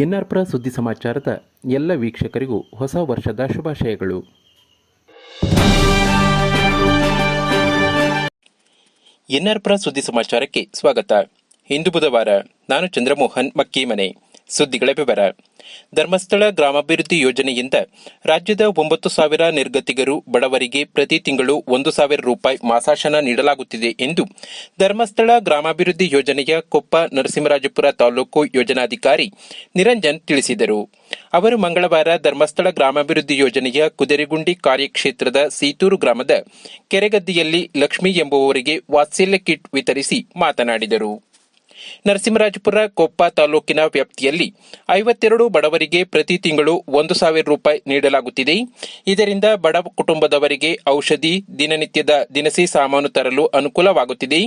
ಎನ್ಆರ್ಪುರ ಸುದ್ದಿ ಸಮಾಚಾರದ ಎಲ್ಲ ವೀಕ್ಷಕರಿಗೂ ಹೊಸ ವರ್ಷದ ಶುಭಾಶಯಗಳು. ಎನ್ಆರ್ಪುರ ಸುದ್ದಿ ಸಮಾಚಾರಕ್ಕೆ ಸ್ವಾಗತ. ಇಂದು ಬುಧವಾರ ನಾನು ಚಂದ್ರಮೋಹನ್ ಮಕ್ಕೀಮನೆ. ಸುದ್ದಿಗಳ ವಿವರ. ಧರ್ಮಸ್ಥಳ ಗ್ರಾಮಾಭಿವೃದ್ಧಿ ಯೋಜನೆಯಿಂದ ರಾಜ್ಯದ ಒಂಬತ್ತು ಸಾವಿರ ನಿರ್ಗತಿಗರು ಬಡವರಿಗೆ ಪ್ರತಿ ತಿಂಗಳು ಒಂದು ಸಾವಿರ ರೂಪಾಯಿ ಮಾಸಾಶನ ನೀಡಲಾಗುತ್ತಿದೆ ಎಂದು ಧರ್ಮಸ್ಥಳ ಗ್ರಾಮಾಭಿವೃದ್ಧಿ ಯೋಜನೆಯ ಕೊಪ್ಪ ನರಸಿಂಹರಾಜಪುರ ತಾಲೂಕು ಯೋಜನಾಧಿಕಾರಿ ನಿರಂಜನ್ ತಿಳಿಸಿದರು. ಅವರು ಮಂಗಳವಾರ ಧರ್ಮಸ್ಥಳ ಗ್ರಾಮಾಭಿವೃದ್ಧಿ ಯೋಜನೆಯ ಕುದುರೆಗುಂಡಿ ಕಾರ್ಯಕ್ಷೇತ್ರದ ಸೀತೂರು ಗ್ರಾಮದ ಕೆರೆಗದ್ದಿಯಲ್ಲಿ ಲಕ್ಷ್ಮಿ ಎಂಬುವವರಿಗೆ ವಾತ್ಸಲ್ಯ ಕಿಟ್ ವಿತರಿಸಿ ಮಾತನಾಡಿದರು. ನರಸಿಂಹರಾಜಪುರ, ಕೊಪ್ಪ ತಾಲೂಕಿನ ವ್ಯಾಪ್ತಿಯಲ್ಲಿ ಐವತ್ತೆರಡು ಬಡವರಿಗೆ ಪ್ರತಿ ತಿಂಗಳು ಒಂದು ಸಾವಿರ ರೂಪಾಯಿ ನೀಡಲಾಗುತ್ತಿದೆ. ಇದರಿಂದ ಬಡ ಕುಟುಂಬದವರಿಗೆ ಔಷಧಿ, ದಿನನಿತ್ಯದ ದಿನಸಿ ಸಾಮಾನು ತರಲು ಅನುಕೂಲವಾಗುತ್ತಿದೆ.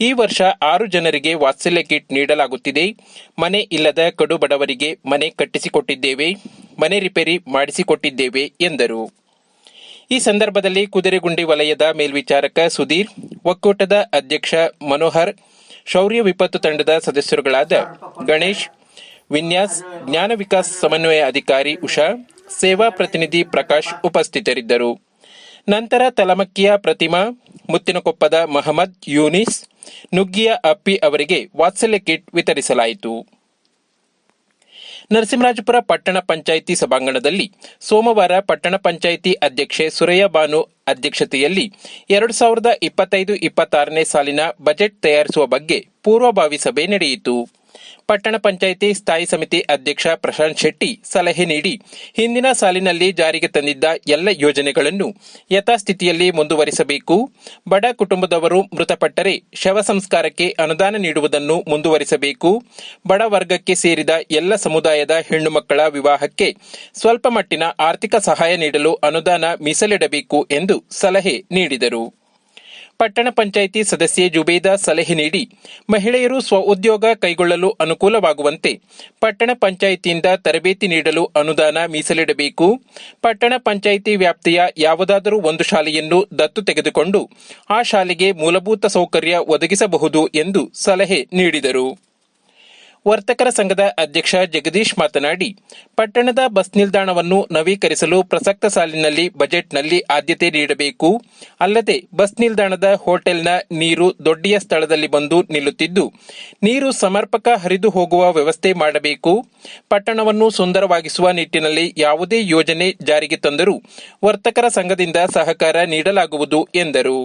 ಈ ವರ್ಷ ಆರು ಜನರಿಗೆ ವಾತ್ಸಲ್ಯ ಕಿಟ್ ನೀಡಲಾಗುತ್ತಿದೆ. ಮನೆ ಇಲ್ಲದ ಕಡು ಬಡವರಿಗೆ ಮನೆ ಕಟ್ಟಿಸಿಕೊಟ್ಟಿದ್ದೇವೆ, ಮನೆ ರಿಪೇರಿ ಮಾಡಿಸಿಕೊಟ್ಟಿದ್ದೇವೆ ಎಂದರು. ಈ ಸಂದರ್ಭದಲ್ಲಿ ಕುದುರೆಗುಂಡಿ ವಲಯದ ಮೇಲ್ವಿಚಾರಕ ಸುಧೀರ್, ಒಕ್ಕೂಟದ ಅಧ್ಯಕ್ಷ ಮನೋಹರ್ ಶೌರ್ಯ ವಿಪತ್ತು ತಂಡದ ಸದಸ್ಯರುಗಳಾದ ಗಣೇಶ್, ವಿನ್ಯಾಸ್, ಜ್ಞಾನ ವಿಕಾಸ್ ಸಮನ್ವಯ ಅಧಿಕಾರಿ ಉಷಾ, ಸೇವಾ ಪ್ರತಿನಿಧಿ ಪ್ರಕಾಶ್ ಉಪಸ್ಥಿತರಿದ್ದರು. ನಂತರ ತಲಮಕ್ಕಿಯ ಪ್ರತಿಮಾ, ಮುತ್ತಿನಕೊಪ್ಪದ ಮಹಮ್ಮದ್ ಯೂನಿಸ್, ನುಗ್ಗಿಯ ಅಪ್ಪಿ ಅವರಿಗೆ ವಾತ್ಸಲ್ಯ ಕಿಟ್ ವಿತರಿಸಲಾಯಿತು. ನರಸಿಂಹರಾಜಪುರ ಪಟ್ಟಣ ಪಂಚಾಯಿತಿ ಸಭಾಂಗಣದಲ್ಲಿ ಸೋಮವಾರ ಪಟ್ಟಣ ಪಂಚಾಯಿತಿ ಅಧ್ಯಕ್ಷೆ ಸುರಯ್ಯ ಬಾನು ಅಧ್ಯಕ್ಷತೆಯಲ್ಲಿ ಎರಡು ಸಾವಿರದ ಇಪ್ಪತ್ತೈದು ಇಪ್ಪತ್ತಾರನೇ ಸಾಲಿನ ಬಜೆಟ್ ತಯಾರಿಸುವ ಬಗ್ಗೆ ಪೂರ್ವಭಾವಿ ಸಭೆ ನಡೆಯಿತು. ಪಟ್ಟಣ ಪಂಚಾಯಿತಿ ಸ್ಥಾಯಿ ಸಮಿತಿ ಅಧ್ಯಕ್ಷ ಪ್ರಶಾಂತ್ ಶೆಟ್ಟಿ ಸಲಹೆ ನೀಡಿ ಹಿಂದಿನ ಸಾಲಿನಲ್ಲಿ ಜಾರಿಗೆ ತಂದಿದ್ದ ಎಲ್ಲ ಯೋಜನೆಗಳನ್ನು ಯಥಾಸ್ಥಿತಿಯಲ್ಲಿ ಮುಂದುವರಿಸಬೇಕು. ಬಡ ಕುಟುಂಬದವರು ಮೃತಪಟ್ಟರೆ ಶವ ಸಂಸ್ಕಾರಕ್ಕೆ ಅನುದಾನ ನೀಡುವುದನ್ನು ಮುಂದುವರಿಸಬೇಕು. ಬಡ ವರ್ಗಕ್ಕೆ ಸೇರಿದ ಎಲ್ಲ ಸಮುದಾಯದ ಹೆಣ್ಣು ಮಕ್ಕಳ ವಿವಾಹಕ್ಕೆ ಸ್ವಲ್ಪ ಮಟ್ಟಿನ ಆರ್ಥಿಕ ಸಹಾಯ ನೀಡಲು ಅನುದಾನ ಮೀಸಲಿಡಬೇಕು ಎಂದು ಸಲಹೆ ನೀಡಿದರು. ಪಟ್ಟಣ ಪಂಚಾಯಿತಿ ಸದಸ್ಯೆ ಜುಬೇದಾ ಸಲಹೆ ನೀಡಿ ಮಹಿಳೆಯರು ಸ್ವಉದ್ಯೋಗ ಕೈಗೊಳ್ಳಲು ಅನುಕೂಲವಾಗುವಂತೆ ಪಟ್ಟಣ ಪಂಚಾಯಿತಿಯಿಂದ ತರಬೇತಿ ನೀಡಲು ಅನುದಾನ ಮೀಸಲಿಡಬೇಕು. ಪಟ್ಟಣ ಪಂಚಾಯಿತಿ ವ್ಯಾಪ್ತಿಯ ಯಾವುದಾದರೂ ಒಂದು ಶಾಲೆಯನ್ನು ದತ್ತು ತೆಗೆದುಕೊಂಡು ಆ ಶಾಲೆಗೆ ಮೂಲಭೂತ ಸೌಕರ್ಯ ಒದಗಿಸಬಹುದು ಎಂದು ಸಲಹೆ ನೀಡಿದರು. ವರ್ತಕರ ಸಂಘದ ಅಧ್ಯಕ್ಷ ಜಗದೀಶ್ ಮಾತನಾಡಿ, ಪಟ್ಟಣದ ಬಸ್ ನಿಲ್ದಾಣವನ್ನು ನವೀಕರಿಸಲು ಪ್ರಸಕ್ತ ಸಾಲಿನಲ್ಲಿ ಬಜೆಟ್ನಲ್ಲಿ ಆದ್ಯತೆ ನೀಡಬೇಕು. ಅಲ್ಲದೆ, ಬಸ್ ನಿಲ್ದಾಣದ ಹೋಟೆಲ್ನ ನೀರು ದೊಡ್ಡಿಯ ಸ್ಥಳದಲ್ಲಿ ಬಂದು ನಿಲ್ಲುತ್ತಿದ್ದು, ನೀರು ಸಮರ್ಪಕ ಹರಿದು ಹೋಗುವ ವ್ಯವಸ್ಥೆ ಮಾಡಬೇಕು. ಪಟ್ಟಣವನ್ನು ಸುಂದರವಾಗಿಸುವ ನಿಟ್ಟಿನಲ್ಲಿ ಯಾವುದೇ ಯೋಜನೆ ಜಾರಿಗೆ ತಂದರೂ ವರ್ತಕರ ಸಂಘದಿಂದ ಸಹಕಾರ ನೀಡಲಾಗುವುದು ಎಂದರು.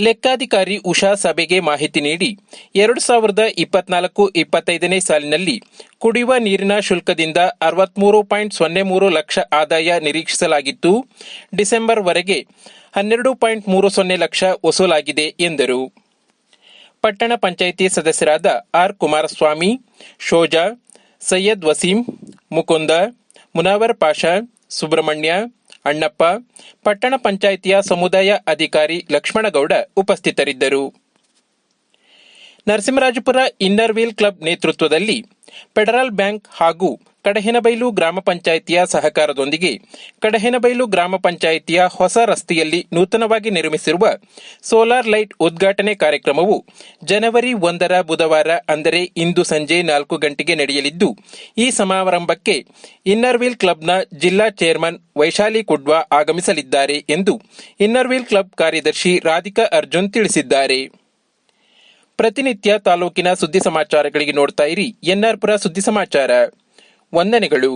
ಲೆಕ್ಕಾಧಿಕಾರಿ ಉಷಾ ಸಭೆಗೆ ಮಾಹಿತಿ ನೀಡಿ ಎರಡು ಸಾವಿರದ ಇಪ್ಪತ್ನಾಲ್ಕು ಇಪ್ಪತ್ತೈದನೇ ಸಾಲಿನಲ್ಲಿ ಕುಡಿಯುವ ನೀರಿನ ಶುಲ್ಕದಿಂದ ಅರವತ್ಮೂರು ಪಾಯಿಂಟ್ ಸೊನ್ನೆ ಮೂರು ಲಕ್ಷ ಆದಾಯ ನಿರೀಕ್ಷಿಸಲಾಗಿತ್ತು. ಡಿಸೆಂಬರ್ ವರೆಗೆ ಹನ್ನೆರಡು ಪಾಯಿಂಟ್ ಮೂರು ಸೊನ್ನೆ ಲಕ್ಷ ವಸೂಲಾಗಿದೆ ಎಂದರು. ಪಟ್ಟಣ ಪಂಚಾಯಿತಿ ಸದಸ್ಯರಾದ ಆರ್ ಕುಮಾರಸ್ವಾಮಿ, ಶೋಜಾ, ಸೈಯದ್ ವಸೀಂ, ಮುಕುಂದ, ಮುನಾವರ್ ಪಾಷಾ, ಸುಬ್ರಹ್ಮಣ್ಯ ಅಣ್ಣಪ್ಪ ಪಟ್ಟಣ ಪಂಚಾಯಿತಿಯ ಸಮುದಾಯ ಅಧಿಕಾರಿ ಲಕ್ಷ್ಮಣಗೌಡ ಉಪಸ್ಥಿತರಿದ್ದರು. ನರಸಿಂಹರಾಜಪುರ ಇನ್ನರ್ ವೀಲ್ ಕ್ಲಬ್ ನೇತೃತ್ವದಲ್ಲಿ ಫೆಡರಲ್ ಬ್ಯಾಂಕ್ ಹಾಗೂ ಕಡಹೆನಬೈಲು ಗ್ರಾಮ ಪಂಚಾಯಿತಿಯ ಸಹಕಾರದೊಂದಿಗೆ ಕಡಹೆನಬೈಲು ಗ್ರಾಮ ಪಂಚಾಯಿತಿಯ ಹೊಸ ರಸ್ತೆಯಲ್ಲಿ ನೂತನವಾಗಿ ನಿರ್ಮಿಸಿರುವ ಸೋಲಾರ್ ಲೈಟ್ ಉದ್ಘಾಟನೆ ಕಾರ್ಯಕ್ರಮವು ಜನವರಿ ಒಂದರ ಬುಧವಾರ, ಅಂದರೆ ಇಂದು ಸಂಜೆ ನಾಲ್ಕು ಗಂಟೆಗೆ ನಡೆಯಲಿದ್ದು, ಈ ಸಮಾರಂಭಕ್ಕೆ ಇನ್ನರ್ ವೀಲ್ ಕ್ಲಬ್ನ ಜಿಲ್ಲಾ ಚೇರ್ಮನ್ ವೈಶಾಲಿ ಕುಡ್ವಾ ಆಗಮಿಸಲಿದ್ದಾರೆ ಎಂದು ಇನ್ನರ್ ವೀಲ್ ಕ್ಲಬ್ ಕಾರ್ಯದರ್ಶಿ ರಾಧಿಕಾ ಅರ್ಜುನ್ ತಿಳಿಸಿದ್ದಾರೆ. ಪ್ರತಿನಿತ್ಯ ತಾಲೂಕಿನ ಸುದ್ದಿ ಸಮಾಚಾರಗಳಿಗೆ ನೋಡ್ತಾ ಇರಿ ಎನ್ಆರ್ಪುರ ಸುದ್ದಿ ಸಮಾಚಾರ ವಂದನೆಗಳು